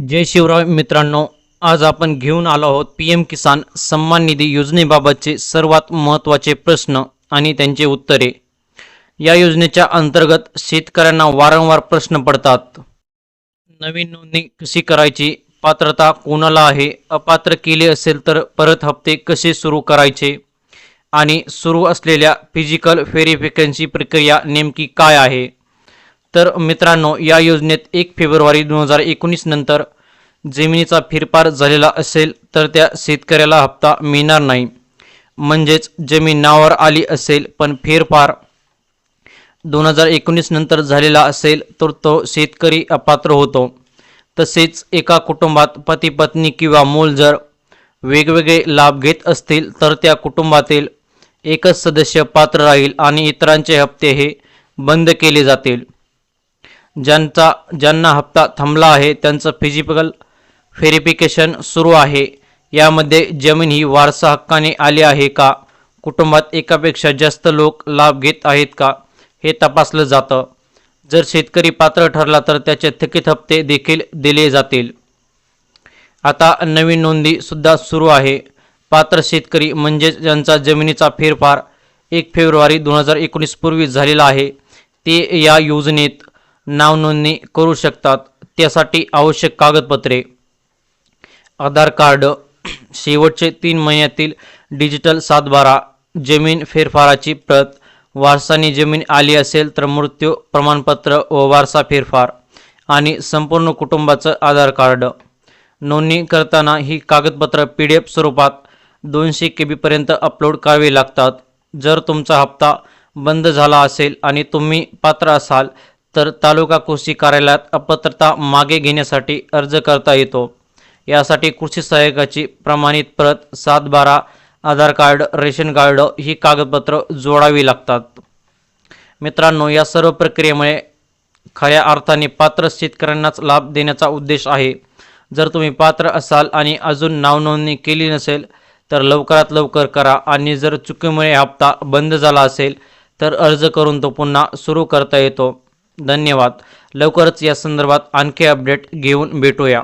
जय शिवराय मित्रांनो आज आपण घेऊन आलो आहोत पी एम किसान सन्मान निधी योजनेबाबतचे सर्वात महत्त्वाचे प्रश्न आणि त्यांचे उत्तरे. या योजनेच्या अंतर्गत शेतकऱ्यांना वारंवार प्रश्न पडतात. नवीन नोंदणी कशी करायची? पात्रता कोणाला आहे? अपात्र केले असेल तर परत हप्ते कसे सुरू करायचे? आणि सुरू असलेल्या फिजिकल व्हेरिफिकेशनची प्रक्रिया नेमकी काय आहे? तर मित्रांनो या योजनेत एक फेब्रुवारी दोन हजार एकोणीस नंतर जमिनीचा फेरफार झालेला असेल तर त्या शेतकऱ्याला हप्ता मिळणार नाही. म्हणजेच जमीन नावावर आली असेल पण फेरफार दोन हजार एकोणीस नंतर झालेला असेल तर तो शेतकरी अपात्र होतो. तसेच एका कुटुंबात पती पत्नी किंवा मूल जर वेगवेगळे लाभ घेत असतील तर त्या कुटुंबातील एकच सदस्य पात्र राहील आणि इतरांचे हप्ते हे बंद केले जातील. ज्यांचा ज्यांना हप्ता थांबला आहे त्यांचं फिजिकल व्हेरिफिकेशन सुरू आहे. यामध्ये जमीन ही वारसा हक्काने आली आहे का? कुटुंबात एकापेक्षा जास्त लोक लाभ घेत आहेत का? हे तपासलं जातं. जर शेतकरी पात्र ठरला तर त्याचे थकीत हप्ते देखील दिले जातील. आता नवीन नोंदी सुद्धा सुरू आहे. पात्र शेतकरी म्हणजेच ज्यांचा जमिनीचा फेरफार एक फेब्रुवारी दोन हजार एकोणीस पूर्वी झालेला आहे ते या योजनेत नावनोंदणी करू शकतात. त्यासाठी आवश्यक कागदपत्रे आधार कार्ड शेवटचे तीन महिन्यातील डिजिटल सातबारा जमीन फेरफाराची प्रत वारसाने जमीन आली असेल तर मृत्यू प्रमाणपत्र व वारसा फेरफार आणि संपूर्ण कुटुंबाचं आधार कार्ड. नोंदणी करताना ही कागदपत्र पी डी एफ स्वरूपात दोनशे के बीपर्यंत अपलोड करावी लागतात. जर तुमचा हप्ता बंद झाला असेल आणि तुम्ही पात्र असाल तर तालुका कृषी कार्यालयात अपात्रता मागे घेण्यासाठी अर्ज करता येतो. यासाठी कृषी सहाय्यकाची प्रमाणित प्रत सात बारा आधार कार्ड रेशन कार्ड ही कागदपत्र जोडावी लागतात. मित्रांनो या सर्व प्रक्रियेमुळे खऱ्या अर्थाने पात्र शेतकऱ्यांनाच लाभ देण्याचा उद्देश आहे. जर तुम्ही पात्र असाल आणि अजून नावनोंदणी केली नसेल तर लवकरात लवकर करा आणि जर चुकीमुळे हप्ता बंद झाला असेल तर अर्ज करून तो पुन्हा सुरू करता येतो. धन्यवाद. लवकरच या संदर्भात आणखी अपडेट घेऊन भेटूया.